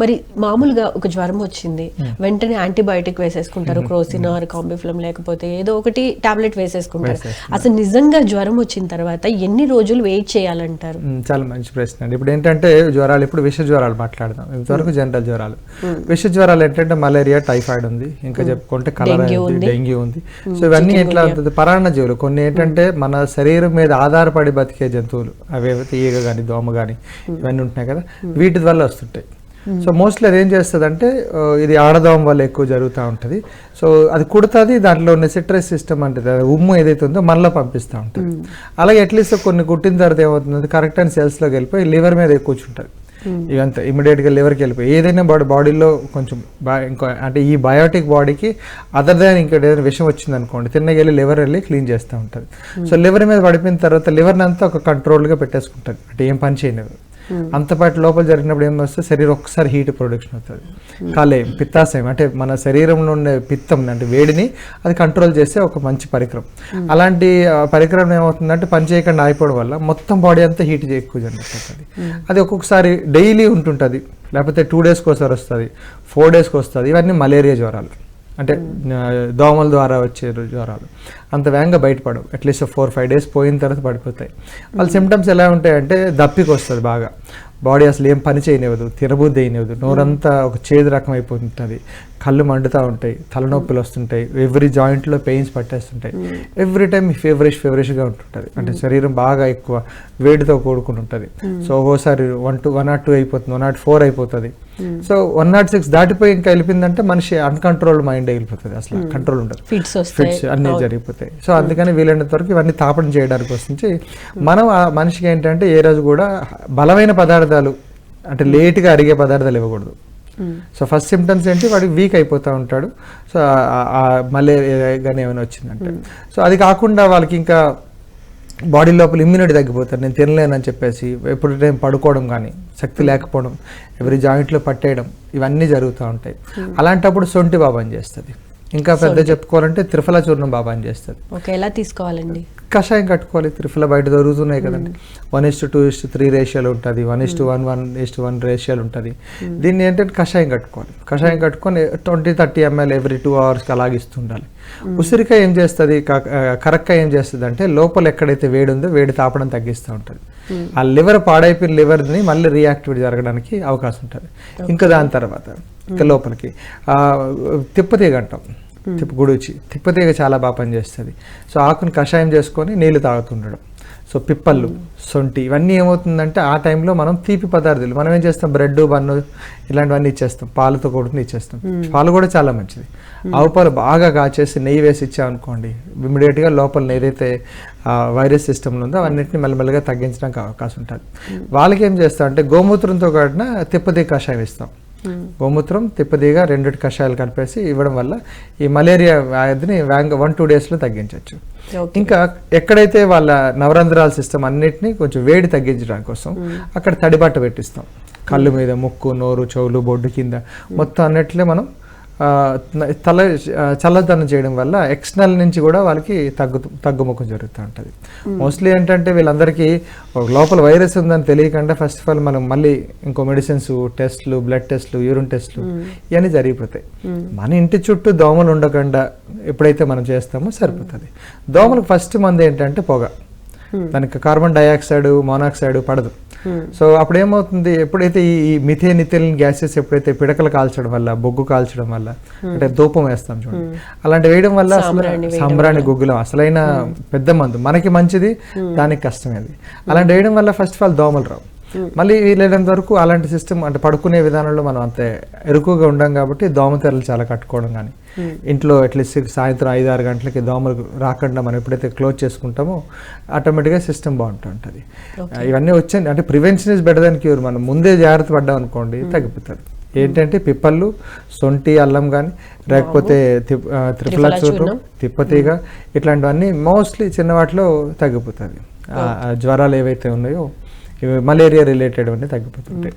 మరి మామూలుగా ఒక జ్వరం వచ్చింది. వెంటనే యాంటీబయాటిక్ వేసేసుకుంటారు. క్రోసిన్ ఆర్ కాంబిఫ్లమ్ లేకపోతే ఏదో ఒకటి టాబ్లెట్ వేసేసుకుంటారు. అసలు నిజంగా జ్వరం వచ్చిన తర్వాత ఎన్ని రోజులు వెయిట్ చేయాలంటారు? చాలా మంచి ప్రశ్న అండి. ఇప్పుడు ఏంటంటే జ్వరాలు ఇప్పుడు విష జ్వరాలు మాట్లాడదాం. ఇంతవరకు జనరల్ జ్వరాలు. విష జ్వరాలు ఏంటంటే మలేరియా టైఫాయిడ్ ఉంది. ఇంకా చెప్పుకుంటే కలరా డెంగ్యూ ఉంది ఉంది. డెంగ్యూ ఉంది. సో ఇవన్నీ ఎట్లా ఉంటుంది పరాన్న జీవులు. కొన్ని ఏంటంటే మన శరీరం మీద ఆధారపడి బతికే జంతువులు. అవి ఏవైతే ఈగ కానీ దోమ కానీ ఇవన్నీ ఉంటున్నాయి కదా. వీటి వల్ల వస్తుంటాయి. సో మోస్ట్లీ అది ఏం చేస్తుంది ఇది ఆడదోమ వల్ల ఎక్కువ జరుగుతూ ఉంటుంది. సో అది కుడుతుంది దాంట్లో ఉన్న సిట్రస్ సిస్టమ్ అంటే ఉమ్ము ఏదైతే ఉందో మనలో పంపిస్తూ ఉంటుంది. అలాగే అట్లీస్ట్ కొన్ని కుట్టిన తర్వాత ఏమవుతుంది కరెక్ట్ అని సెల్స్లోకి వెళ్ళిపోయి లివర్ మీద ఎక్కువ కూర్చుంటుంది. ఇదంతా ఇమీడియట్గా లివర్కి వెళ్ళిపోయి. ఏదైనా బాడీ బాడీలో కొంచెం బా- ఇంకో అంటే ఈ బయోటిక్ బాడీకి అదర్ దాన్ ఇంకా ఏదైనా విషయం వచ్చింది అనుకోండి తిన్నగా వెళ్ళి లివర్ వెళ్ళి క్లీన్ చేస్తూ ఉంటుంది. సో లివర్ మీద పడిపోయిన తర్వాత లివర్ని అంతా ఒక కంట్రోల్గా పెట్టేసుకుంటుంది. అంటే ఏం పని చేయనివ్వదు. అంత పాటు లోపల జరిగినప్పుడు ఏం వస్తే శరీరం ఒక్కసారి హీట్ ప్రొడక్షన్ అవుతుంది. కాలేయం పిత్తాశయం అంటే మన శరీరంలో ఉండే పిత్తం అంటే వేడిని అది కంట్రోల్ చేసే ఒక మంచి పరికరం. అలాంటి ఆ, పరికరం ఏమవుతుందంటే పని చేయకుండా ఆగిపోవడం వల్ల మొత్తం బాడీ అంతా హీట్ ఎక్కువ జనరేట్ అవుతుంది అది ఒక్కొక్కసారి డైలీ ఉంటుంటుంది. లేకపోతే టూ డేస్కి ఒకసారి వస్తుంది ఫోర్ డేస్కి వస్తుంది ఇవన్నీ మలేరియా జ్వరాలు. అంటే దోమల ద్వారా వచ్చే జ్వరాలు. అంత వేగంగా బయటపడవు. At least four five days పోయిన తర్వాత పడిపోతాయి. వాళ్ళ సిమ్టమ్స్ ఎలా ఉంటాయంటే దప్పికి వస్తుంది బాగా. బాడీ అసలు ఏం పని చేయనివ్వదు తినబుద్ధి అయినవదు నోరంతా ఒక చేదు రకం అయిపోతుంటుంది కళ్ళు మండుతూ ఉంటాయి తలనొప్పులు వస్తుంటాయి ఎవ్రీ జాయింట్లో పెయిన్స్ పట్టేస్తుంటాయి. ఎవ్రీ టైం ఫేవరిష్ ఫేవరిష్గా ఉంటుంటుంది. అంటే శరీరం బాగా ఎక్కువ వేడితో కూడుకుని ఉంటుంది సో ఒక్కోసారి one two one nought two అయిపోతుంది వన్ నాట్ ఫోర్ అయిపోతుంది. సో వన్ నాట్ సిక్స్ దాటిపోయి ఇంకా వెళ్ళిపోయిందంటే మనిషి అన్కంట్రోల్ మైండ్ వెళ్ళిపోతుంది. అసలు కంట్రోల్ ఉండదు. ఫిట్స్ అన్నీ జరిగిపోతాయి. సో అందుకని వీలైనంత వరకు ఇవన్నీ తాపడం చేయడానికి వస్తుంది. మనం ఆ మనిషికి ఏంటంటే ఏ రోజు కూడా బలమైన పదార్థాలు అంటే లేట్గా అరిగే పదార్థాలు ఇవ్వకూడదు. సో ఫస్ట్ సిమ్టమ్స్ ఏంటి? వాడికి వీక్ అయిపోతూ ఉంటాడు. సో మలేరియా కానీ ఏమైనా వచ్చిందంటే. సో అది కాకుండా వాళ్ళకి ఇంకా బాడీ లోపల ఇమ్యూనిటీ తగ్గిపోతారు. నేను తినలేనని చెప్పేసి ఎప్పుడు టైం పడుకోవడం కానీ శక్తి లేకపోవడం ఎవరి జాయింట్లో పట్టేయడం ఇవన్నీ జరుగుతూ ఉంటాయి. అలాంటప్పుడు సొంటి బాబాని చేస్తుంది. ఇంకా పెద్ద చెప్పుకోవాలంటే త్రిఫల చూర్ణం బాబాని చేస్తుంది ఓకే ఎలా తీసుకోవాలండి? కషాయం కట్టుకోవాలి త్రిఫల బయట దొరుకుతున్నాయి కదండి. One is two is three రేషియోలు ఉంటుంది. One is one one is one రేషియోలు ఉంటుంది. దీన్ని ఏంటంటే కషాయం కట్టుకోవాలి. కషాయం కట్టుకొని twenty thirty ML every two అవర్స్కి అలాగే ఇస్తుండాలి. ఉసిరికాయ ఏం చేస్తుంది? కరెక్ట్గా ఏం చేస్తుంది అంటే లోపల ఎక్కడైతే వేడి ఉందో వేడి తాపడం తగ్గిస్తూ ఉంటుంది. ఆ లివర్ పాడైపోయిన లివర్ని మళ్ళీ రియాక్టివేట్ జరగడానికి అవకాశం ఉంటుంది. ఇంకా దాని తర్వాత ఇంకా లోపలికి ఆ, తిప్పతీగ అంటాం. తిప్ప గుడిచి. తిప్పతీగ చాలా బాగా పనిచేస్తుంది. సో ఆకుని కషాయం చేసుకొని నీళ్ళు తాగుతుండడం. సో పిప్పళ్ళు సొంటి ఇవన్నీ ఏమవుతుందంటే ఆ టైంలో మనం తీపి పదార్థాలు మనం ఏం చేస్తాం? బ్రెడ్ బన్ను ఇలాంటివన్నీ ఇచ్చేస్తాం పాలతో కూడుకుని ఇచ్చేస్తాం. పాలు కూడా చాలా మంచిది. ఆవు పాలు బాగా కాచేసి నెయ్యి వేసి ఇచ్చామనుకోండి ఇమీడియట్గా లోపల ఏదైతే వైరస్ సిస్టమ్లో ఉందో అవన్నిటిని మెల్లమెల్లగా తగ్గించడానికి అవకాశం ఉంటుంది. వాళ్ళకి ఏం చేస్తాం అంటే గోమూత్రంతో కూడిన తిప్పతీగ కషాయం ఇస్తాం గోమూత్రం తిప్పదీగ రెండిటి కషాయాలు కలిపేసి ఇవ్వడం వల్ల ఈ మలేరియా వ్యాధిని వేగంగా వన్ టూ డేస్లో తగ్గించవచ్చు ఇంకా ఎక్కడైతే వాళ్ళ నవరంధ్రాల సిస్టమ్ అన్నిటిని కొంచెం వేడి తగ్గించడానికి కోసం అక్కడ తడిబట్ట పెట్టిస్తాం. కళ్ళు మీద ముక్కు నోరు చెవులు బొడ్డు కింద. మొత్తం అన్నిటిలో మనం తల చల్లదనం చేయడం వల్ల ఎక్స్టర్నల్ నుంచి కూడా వాళ్ళకి తగ్గు తగ్గుముఖం జరుగుతూ ఉంటుంది. మోస్ట్లీ ఏంటంటే వీళ్ళందరికీ ఒక లోపల వైరస్ ఉందని తెలియకుండా ఫస్ట్ ఆఫ్ ఆల్ మనం మళ్ళీ ఇంకో మెడిసిన్స్ టెస్ట్లు బ్లడ్ టెస్ట్లు యూరిన్ టెస్ట్లు ఇవన్నీ జరిగిపోతాయి. మన ఇంటి చుట్టూ దోమలు ఉండకుండా ఎప్పుడైతే మనం చేస్తామో సరిపోతుంది. దోమలకు ఫస్ట్ మంది ఏంటంటే పొగ. దానికి కార్బన్ డైఆక్సైడ్ మోనాక్సైడ్ పడదు. సో అప్పుడు ఏమవుతుంది ఎప్పుడైతే ఈ మిథేన్ ఇథిలిన్ గ్యాసెస్ ఎప్పుడైతే పిడకలు కాల్చడం వల్ల బొగ్గు కాల్చడం వల్ల అంటే ధూపం వేస్తాం చూడండి. అలాంటి వేయడం వల్ల సాంబ్రాణి గుగ్గులం అసలైన పెద్ద మందు. మనకి మంచిది దానికి కష్టమేది. అలాంటి వేయడం వల్ల ఫస్ట్ ఆఫ్ ఆల్ దోమలు రావు. మళ్ళీ వీలైనంత వరకు అలాంటి సిస్టమ్ అంటే పడుకునే విధానంలో మనం అంత ఎరుకుగా ఉండం కాబట్టి దోమతెరలు చాలా కట్టుకోవడం కానీ ఇంట్లో అట్లీస్ట్ సాయంత్రం ఐదు ఆరు గంటలకి దోమలు రాకుండా మనం ఎప్పుడైతే క్లోజ్ చేసుకుంటామో ఆటోమేటిక్గా సిస్టమ్ బాగుంటుంటుంది. ఇవన్నీ వచ్చాయి అంటే prevention is better than cure మనం ముందే జాగ్రత్త పడ్డాం అనుకోండి తగ్గిపోతుంది. ఏంటంటే పిప్పళ్ళు సొంటి అల్లం కానీ లేకపోతే త్రిఫలా చూర్ణం తిప్పతీగ ఇట్లాంటివన్నీ మోస్ట్లీ చిన్న వాటిలో తగ్గిపోతుంది జ్వరాలు ఏవైతే ఉన్నాయో మలేరియా రిలేటెడ్ అన్నీ తగ్గిపోతుంటాయి.